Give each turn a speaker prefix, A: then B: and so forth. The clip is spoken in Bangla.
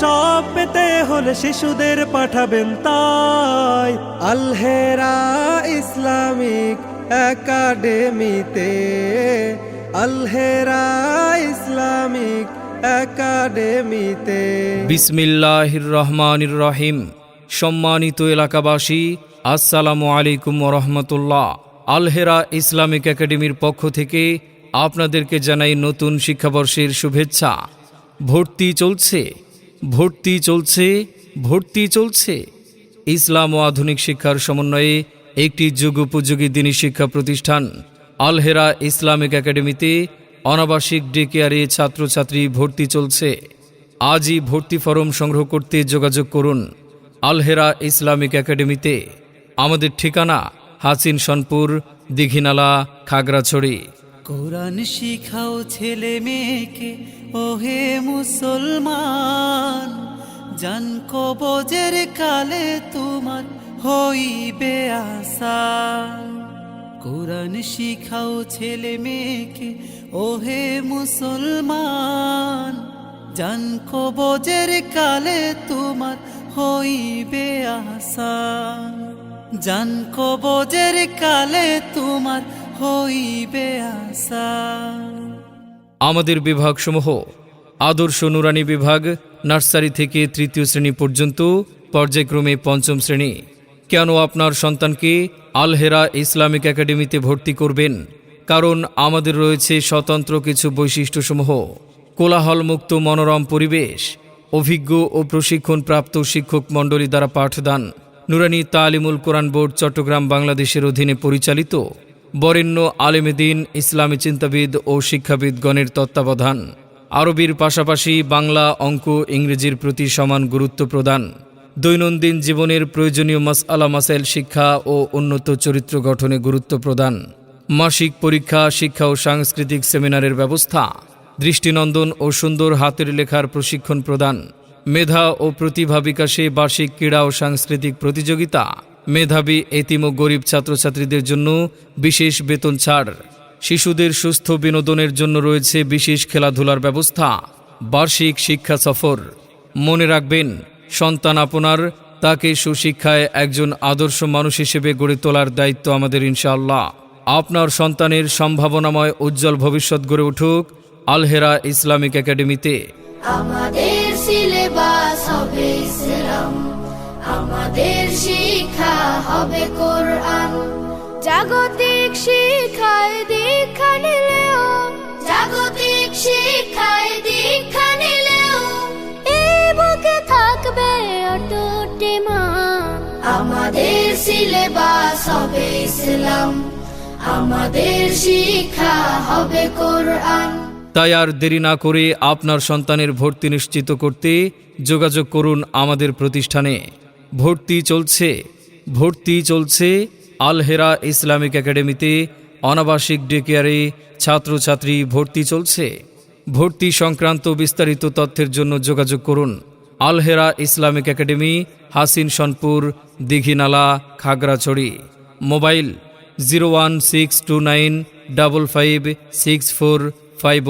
A: সব পেতে হলে শিশুদের পাঠাবেন তাই। আলহেরা ইসলামিক একাডেমিতে, আলহেরা ইসলামিক একাডেমিতে।
B: বিসমিল্লাহির রহমানির রহিম সম্মানিত এলাকাবাসী, আসসালামু আলাইকুম রহমতুল্লাহ আলহেরা ইসলামিক একাডেমির পক্ষ থেকে আপনাদেরকে জানাই নতুন শিক্ষাবর্ষের শুভেচ্ছা। ভর্তি চলছে। ভর্তি চলছে ভর্তি চলছে। ইসলাম ও আধুনিক শিক্ষার সমন্বয়ে একটি যুগোপযোগী দিনী শিক্ষা প্রতিষ্ঠান, আলহেরা ইসলামিক একাডেমিতে অনাবাসিক ডেকেয়ারে ছাত্রছাত্রী ভর্তি চলছে। আজই ভর্তি ফরম সংগ্রহ করতে যোগাযোগ করুন, আলহেরা ইসলামিক একাডেমিতে। আমাদের ঠিকানা হাসিন সনপুর দিঘিনালা, খাগড়াছড়ি।
C: কোরআন শিখাও ছেলে মেয়েকে, ওহে মুসলমান। জান কবজের কালে তোমার হইবে আসান। কোরআন শিখাও ছেলে মেয়েকে, ওহে মুসলমান। জান কবজের কালে তোমার হইবে আসান। জান কবজের কালে তোমার হইবে
B: আমাদের বিভাগসমূহ, আদর্শ নুরানি বিভাগ, নার্সারি থেকে তৃতীয় শ্রেণি পর্যন্ত, পর্যায়ক্রমে পঞ্চম শ্রেণি। কেন আপনার সন্তানকে আলহেরা ইসলামিক একাডেমিতে ভর্তি করবেন? কারণ আমাদের রয়েছে স্বতন্ত্র কিছু বৈশিষ্ট্যসমূহ। কোলাহলমুক্ত মনোরম পরিবেশ, অভিজ্ঞ ও প্রশিক্ষণপ্রাপ্ত শিক্ষক মণ্ডলী দ্বারা পাঠদান। নুরানি তালিমুল কোরআন বোর্ড চট্টগ্রাম বাংলাদেশের অধীনে পরিচালিত বরেণ্য আলেমেদিন ইসলামী চিন্তাবিদ ও শিক্ষাবিদগণের তত্ত্বাবধান। আরবির পাশাপাশি বাংলা অঙ্ক ইংরেজির প্রতি সমান গুরুত্ব প্রদান। দৈনন্দিন জীবনের প্রয়োজনীয় মাসআলা, মাসাইল শিক্ষা ও উন্নত চরিত্র গঠনে গুরুত্ব প্রদান। মাসিক পরীক্ষা, শিক্ষা ও সাংস্কৃতিক সেমিনারের ব্যবস্থা। দৃষ্টিনন্দন ও সুন্দর হাতের লেখার প্রশিক্ষণ প্রদান। মেধা ও প্রতিভা বিকাশে বার্ষিক ক্রীড়া ও সাংস্কৃতিক প্রতিযোগিতা। মেধাবী এতিম ও গরিব ছাত্রছাত্রীদের জন্য বিশেষ বেতন ছাড়। শিশুদের সুস্থ বিনোদনের জন্য রয়েছে বিশেষ খেলাধুলার ব্যবস্থা। বার্ষিক শিক্ষা সফর। মনে রাখবেন, সন্তান আপনার তাকে সুশিক্ষায় একজন আদর্শ মানুষ হিসেবে গড়ে তোলার দায়িত্ব আমাদের ইনশাআল্লাহ। আপনার সন্তানের সম্ভাবনাময় উজ্জ্বল ভবিষ্যৎ গড়ে উঠুক আলহেরা ইসলামিক একাডেমিতে।
D: আমাদের সিলেবাস হবে ইসলাম আমাদের শিক্ষা হবে কোরআন। জাগতিক শিক্ষায় দীক্ষা নিলেও, জাগতিক শিক্ষায় দীক্ষা নিলেও এই বুকে থাকবে অটুট ইমান। আমাদের সিলেবাস হবে ইসলাম, আমাদের শিক্ষা হবে কোরআন।
B: তাই আর দেরি না করে আপনার সন্তানের ভর্তি নিশ্চিত করতে যোগাযোগ করুন আমাদের প্রতিষ্ঠানে। ভর্তি চলছে। ভর্তি চলছে আলহেরা ইসলামিক একাডেমিতে অনাবাসিক ডেকেয়ারে ছাত্রছাত্রী ভর্তি চলছে। ভর্তি সংক্রান্ত বিস্তারিত তথ্যের জন্য যোগাযোগ করুন Alhera Islamic academy, Hasin Sonpur, Dighinala, Khagrachari. Mobile zero one six two nine double five six four five